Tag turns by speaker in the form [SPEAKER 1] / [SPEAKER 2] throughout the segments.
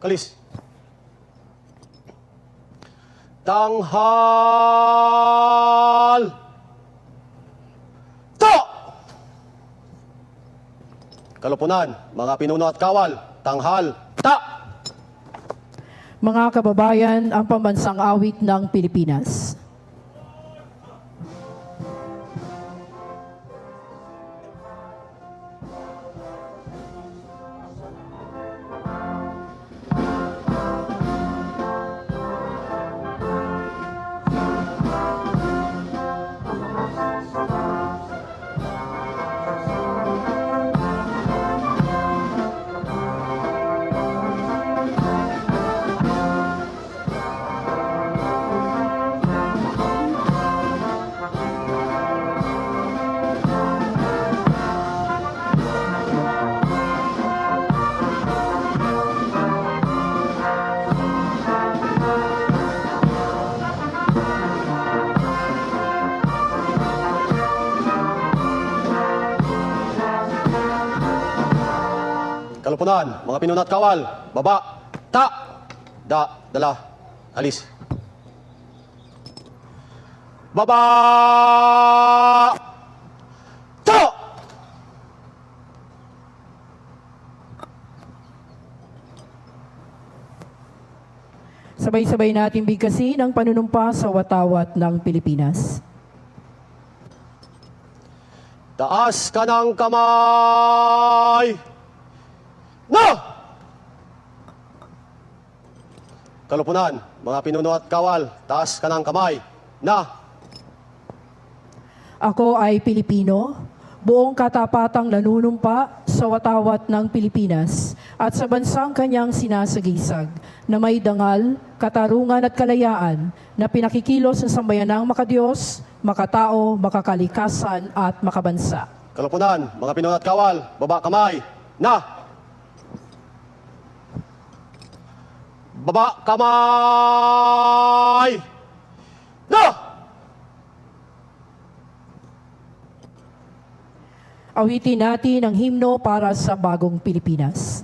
[SPEAKER 1] Kalis. Tanghal! To! Kalupunan, mga pinuno at kawal, tanghal, ta!
[SPEAKER 2] Mga kababayan, ang pambansang awit ng Pilipinas.
[SPEAKER 1] Kalupunan, mga pinuno at kawal, baba, ta! Da, dala, alis. Baba! To!
[SPEAKER 2] Sabay-sabay natin bigkasin ang panunumpa sa watawat ng Pilipinas.
[SPEAKER 1] Taas ka ng kamay! No! Kalupunan, mga pinuno at kawal, taas ka ng kamay. Na!
[SPEAKER 2] Ako ay Pilipino, buong katapatang nanunumpa sa watawat ng Pilipinas at sa bansang kanyang sinasagisag na may dangal, katarungan at kalayaan na pinakikilos ng sambayanang makadiyos, makatao, makakalikasan at makabansa.
[SPEAKER 1] Kalupunan, mga pinuno at kawal, baba kamay. Na! Baba kamay! Na!
[SPEAKER 2] Awitin natin ang himno para sa bagong Pilipinas.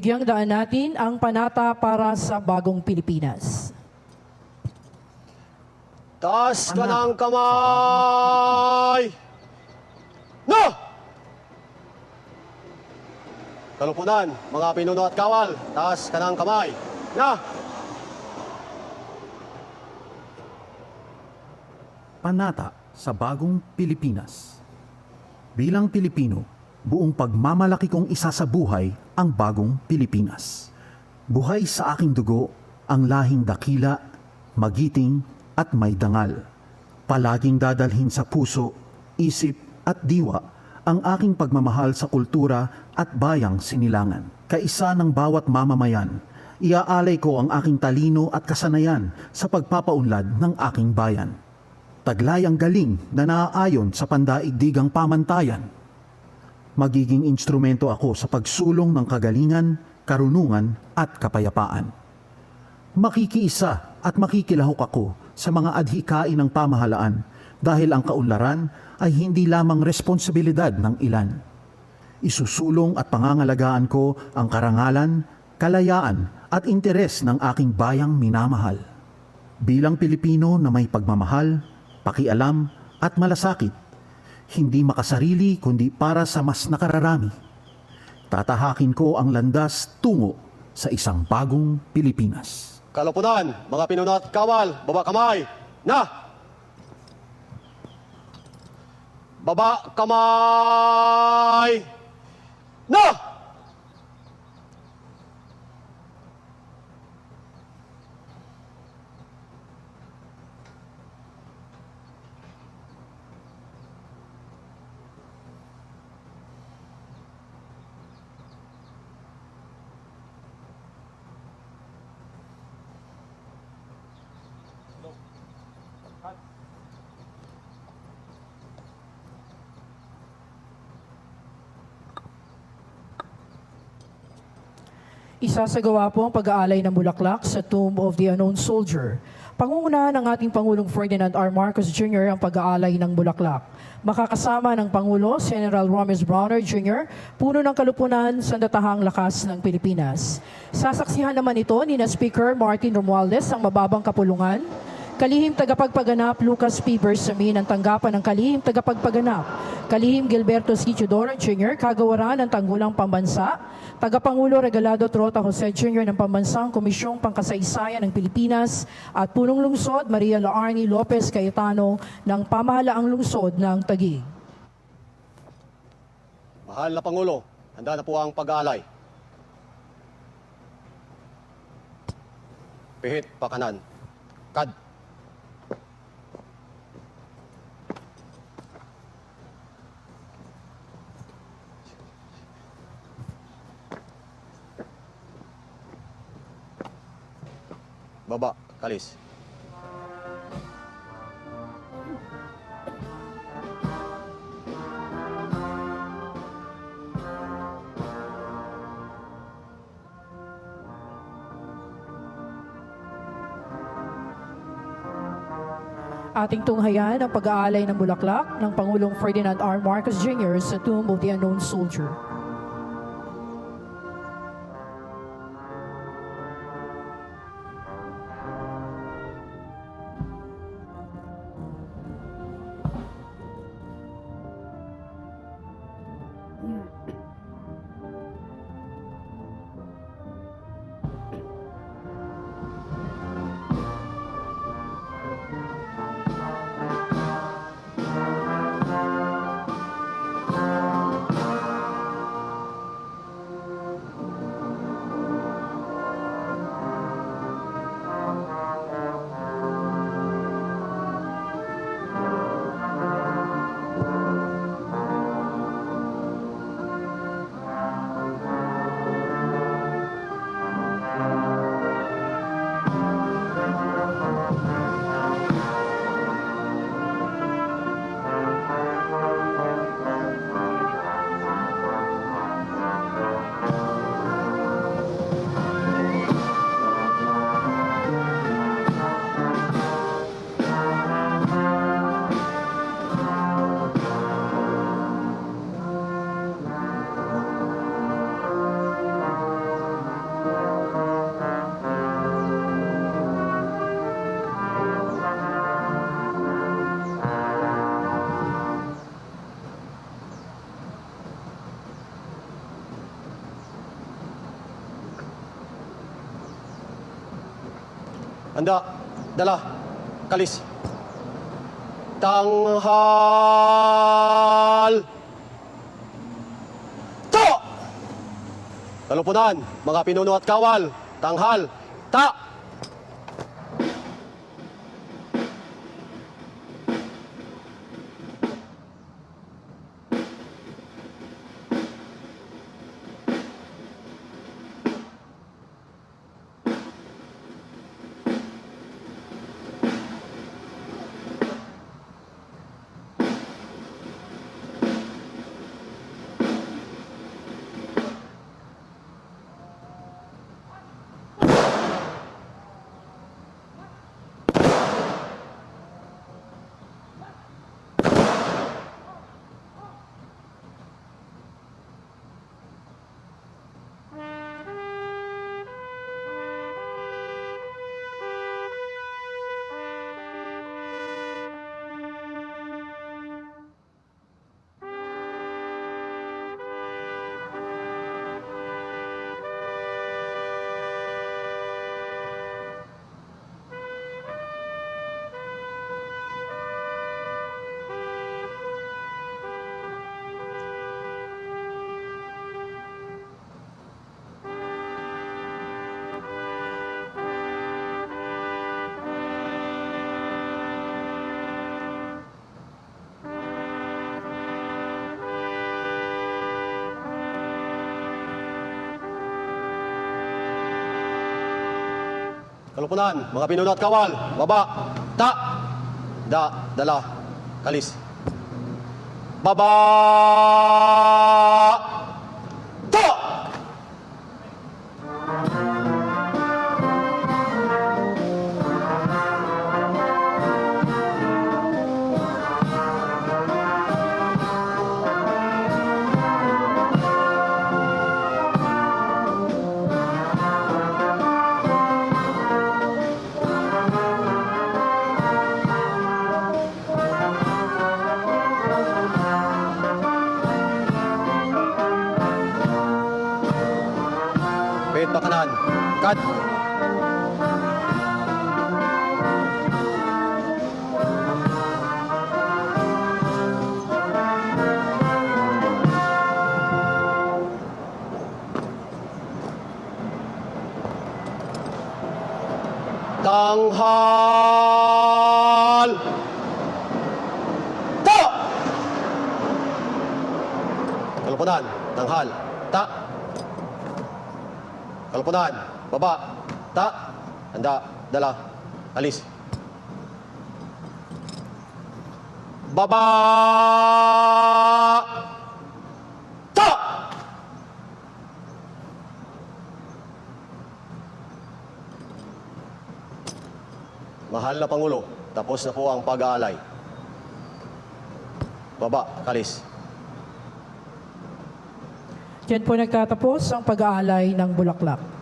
[SPEAKER 2] Bigyang daan natin ang panata para sa bagong Pilipinas.
[SPEAKER 1] Taas ka ng kamay! No! Kalupunan, mga pinuno at kawal, taas ka ng kamay. Na!
[SPEAKER 3] Panata sa Bagong Pilipinas Bilang Pilipino, buong pagmamalaki kong isa sa buhay ang Bagong Pilipinas. Buhay sa aking dugo ang lahing dakila, magiting at may dangal. Palaging dadalhin sa puso, isip at diwa ang aking pagmamahal sa kultura at bayang sinilangan. Kaisa ng bawat mamamayan, iaalay ko ang aking talino at kasanayan sa pagpapaunlad ng aking bayan taglay ang galing na naaayon sa pandaigdigang pamantayan. Magiging instrumento ako sa pagsulong ng kagalingan, karunungan at kapayapaan. Makikiisa at makikilahok ako sa mga adhikain ng pamahalaan dahil ang kaunlaran ay hindi lamang responsibilidad ng ilan. Isusulong at pangangalagaan ko ang karangalan, kalayaan at interes ng aking bayang minamahal. Bilang Pilipino na may pagmamahal, pakialam at malasakit, hindi makasarili kundi para sa mas nakararami. Tatahakin ko ang landas tungo sa isang bagong Pilipinas.
[SPEAKER 1] Kalaupunan, mga pinuno at kawal, baba kamay, na! Baba kamay, na!
[SPEAKER 2] Isasagawa po ang pag-aalay ng bulaklak sa Tomb of the Unknown Soldier. Pangungunahan ng ating Pangulong Ferdinand R. Marcos Jr. ang pag-aalay ng bulaklak. Makakasama ng Pangulo, General Romes Browner Jr., puno ng kalupunan sa datahang lakas ng Pilipinas. Sasaksihan naman ito ni na Speaker Martin Romualdez ang mababang kapulungan, Kalihim tagapagpaganap Lucas P. Bersamin ang tanggapan ng kalihim tagapagpaganap. Kalihim Gilberto C. Chidoro Jr. kagawaran ng Tanggulang Pambansa. Tagapangulo Regalado Trota Jose Jr. ng Pambansang Komisyong Pangkasaysayan ng Pilipinas at Punong Lungsod Maria Laarni Lopez Cayetano ng Pamahalaang Lungsod ng Taguig.
[SPEAKER 1] Mahal na Pangulo, handa na po ang pag-aalay. Pihit, pakanan. Kad. Baba, kalis.
[SPEAKER 2] Ating tunghayan ang pag-aalay ng bulaklak ng Pangulong Ferdinand R. Marcos Jr. sa Tomb of the Unknown Soldier.
[SPEAKER 1] Handa, dala, kalis. Tanghal! To! Kalupunan, mga pinuno at kawal, tanghal, Kalupunan, mga pinunat kawal, baba, ta, da, dala, kalis. Baba, kat. Tanghal! Ta! Kalupunan, tanghal, ta! Kalupunan, baba, ta, handa, dala, alis. Baba, ta! Mahal na Pangulo, tapos na po ang pag-aalay. Baba, kalis.
[SPEAKER 2] Diyan po nagtatapos ang pag-aalay ng Bulaklak.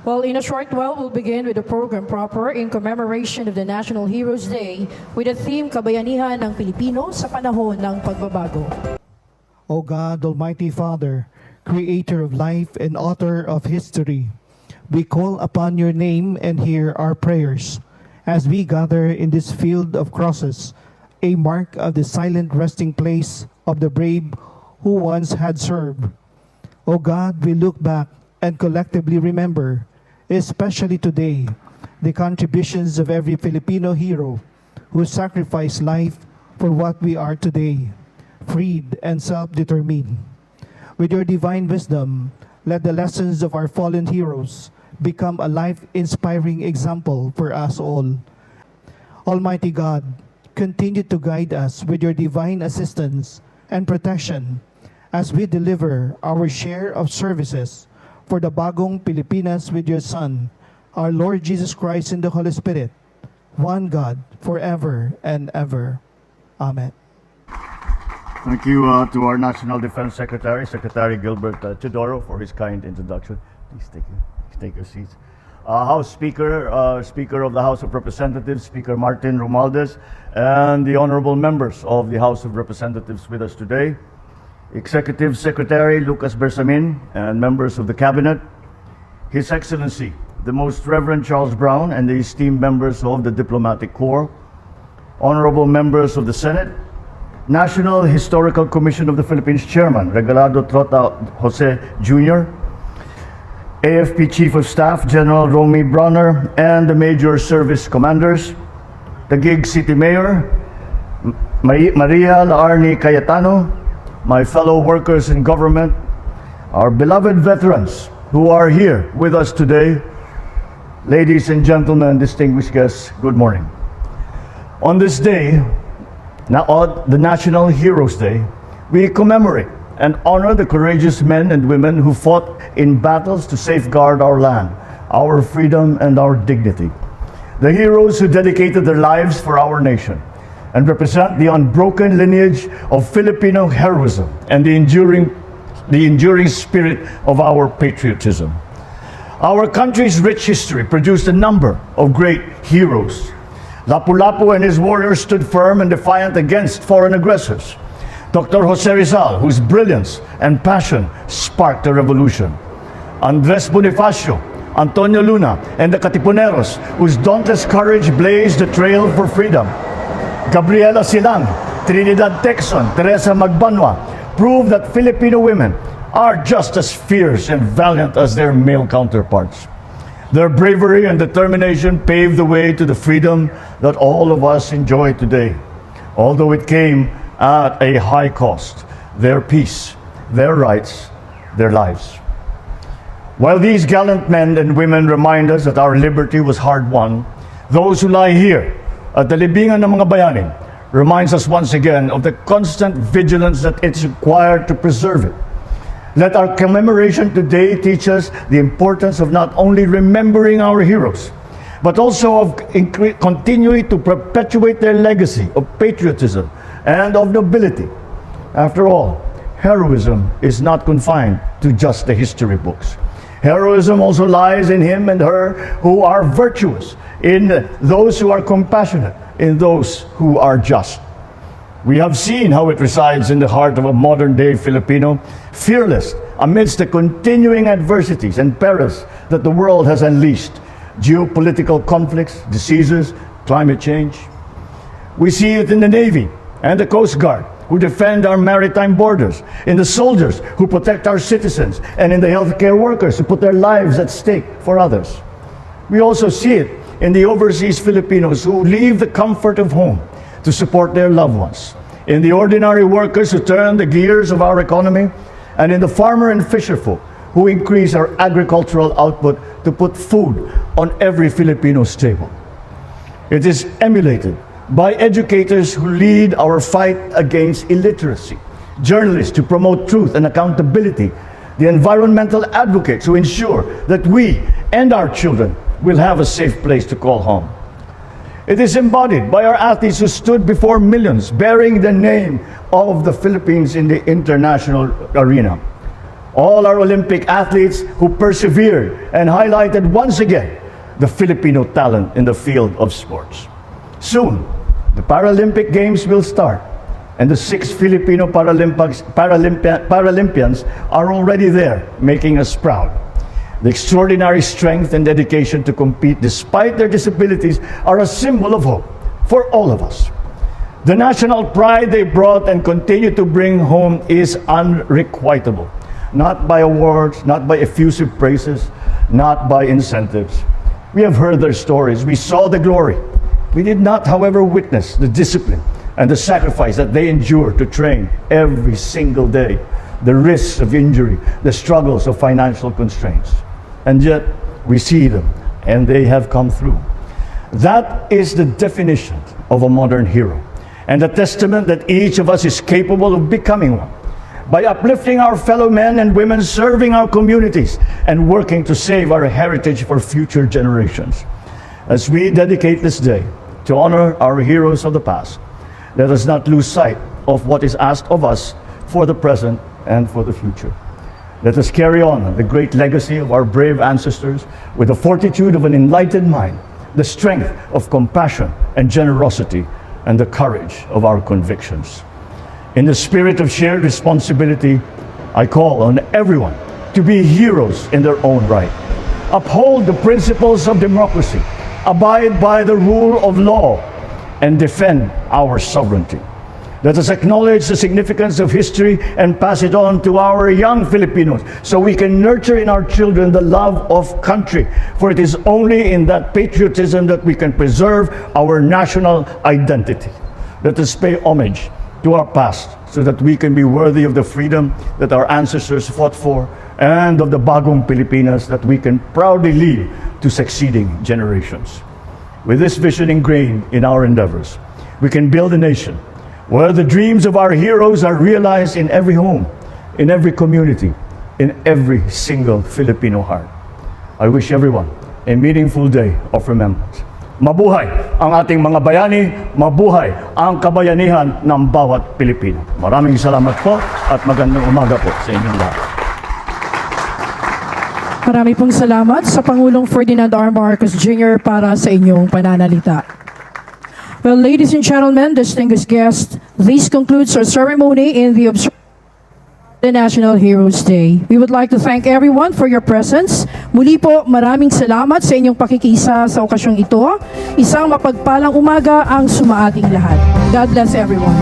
[SPEAKER 2] Well, in a short while, we'll begin with the program proper in commemoration of the National Heroes Day with the theme Kabayanihan ng Pilipino sa panahon ng pagbabago.
[SPEAKER 4] O God, Almighty Father, creator of life and author of history, we call upon your name and hear our prayers as we gather in this field of crosses, a mark of the silent resting place of the brave who once had served. O God, we look back and collectively remember, especially today, the contributions of every Filipino hero who sacrificed life for what we are today, freed and self determined. With your divine wisdom, let the lessons of our fallen heroes become a life inspiring example for us all. Almighty God, continue to guide us with your divine assistance and protection as we deliver our share of services for the Bagong Pilipinas with your Son, our Lord Jesus Christ in the Holy Spirit, one God, forever and ever. Amen.
[SPEAKER 5] Thank you uh, to our National Defense Secretary, Secretary Gilbert uh, Teodoro, for his kind introduction. Please take, take your seats. Uh, House Speaker, uh, Speaker of the House of Representatives, Speaker Martin Romualdez, and the honorable members of the House of Representatives with us today, Executive Secretary Lucas Bersamin, and members of the Cabinet, His Excellency, the Most Reverend Charles Brown, and the esteemed members of the Diplomatic Corps, honorable members of the Senate, National Historical Commission of the Philippines Chairman, Regalado Trota Jose Jr., AFP Chief of Staff General Romy Bronner, and the major service commanders, the Gig City Mayor, Maria Laarni Cayetano, my fellow workers in government, our beloved veterans who are here with us today, ladies and gentlemen, distinguished guests, good morning. On this day, the National Heroes Day, we commemorate and honor the courageous men and women who fought in battles to safeguard our land, our freedom, and our dignity. The heroes who dedicated their lives for our nation and represent the unbroken lineage of Filipino heroism and the enduring, the enduring spirit of our patriotism. Our country's rich history produced a number of great heroes. Lapu-Lapu and his warriors stood firm and defiant against foreign aggressors. Dr. Jose Rizal, whose brilliance and passion sparked a revolution. Andres Bonifacio, Antonio Luna, and the Katipuneros, whose dauntless courage blazed the trail for freedom. Gabriela Silang, Trinidad Texon, Teresa Magbanwa proved that Filipino women are just as fierce and valiant as their male counterparts. Their bravery and determination paved the way to the freedom that all of us enjoy today, although it came at a high cost their peace, their rights, their lives. While these gallant men and women remind us that our liberty was hard won, those who lie here at the libingan ng mga bayani reminds us once again of the constant vigilance that it's required to preserve it. Let our commemoration today teach us the importance of not only remembering our heroes, but also of continuing to perpetuate their legacy of patriotism and of nobility. After all, heroism is not confined to just the history books. Heroism also lies in him and her who are virtuous, in those who are compassionate, in those who are just. We have seen how it resides in the heart of a modern day Filipino, fearless amidst the continuing adversities and perils that the world has unleashed geopolitical conflicts, diseases, climate change. We see it in the Navy and the Coast Guard, who defend our maritime borders, in the soldiers who protect our citizens, and in the healthcare workers who put their lives at stake for others. We also see it in the overseas Filipinos who leave the comfort of home to support their loved ones, in the ordinary workers who turn the gears of our economy, and in the farmer and fisher folk who increase our agricultural output to put food on every Filipino's table. It is emulated by educators who lead our fight against illiteracy, journalists to promote truth and accountability, the environmental advocates who ensure that we and our children will have a safe place to call home. It is embodied by our athletes who stood before millions bearing the name of the Philippines in the international arena. All our Olympic athletes who persevered and highlighted once again the Filipino talent in the field of sports. Soon, the Paralympic Games will start, and the six Filipino Paralympics, Paralympia, Paralympians are already there, making us proud. The extraordinary strength and dedication to compete despite their disabilities are a symbol of hope for all of us. The national pride they brought and continue to bring home is unrequitable. Not by awards, not by effusive praises, not by incentives. We have heard their stories. We saw the glory. We did not, however, witness the discipline and the sacrifice that they endure to train every single day, the risks of injury, the struggles of financial constraints. And yet, we see them, and they have come through. That is the definition of a modern hero, and a testament that each of us is capable of becoming one by uplifting our fellow men and women, serving our communities, and working to save our heritage for future generations. As we dedicate this day to honor our heroes of the past, let us not lose sight of what is asked of us for the present and for the future. Let us carry on the great legacy of our brave ancestors with the fortitude of an enlightened mind, the strength of compassion and generosity, and the courage of our convictions. In the spirit of shared responsibility, I call on everyone to be heroes in their own right. Uphold the principles of democracy, abide by the rule of law, and defend our sovereignty. Let us acknowledge the significance of history and pass it on to our young Filipinos so we can nurture in our children the love of country. For it is only in that patriotism that we can preserve our national identity. Let us pay homage to our past so that we can be worthy of the freedom that our ancestors fought for and of the bagong Pilipinas that we can proudly leave to succeeding generations. With this vision ingrained in our endeavors, we can build a nation where the dreams of our heroes are realized in every home, in every community, in every single Filipino heart. I wish everyone a meaningful day of remembrance. Mabuhay ang ating mga bayani, mabuhay ang kabayanihan ng bawat Pilipino. Maraming salamat po at magandang umaga po sa inyong lahat.
[SPEAKER 2] Marami pong salamat sa Pangulong Ferdinand R. Marcos Jr. para sa inyong pananalita. Well, ladies and gentlemen, distinguished guests, this concludes our ceremony in the the National Heroes Day. We would like to thank everyone for your presence. Muli po, maraming salamat sa inyong pakikisa sa okasyong ito. Isang mapagpalang umaga ang sumaating lahat. God bless everyone.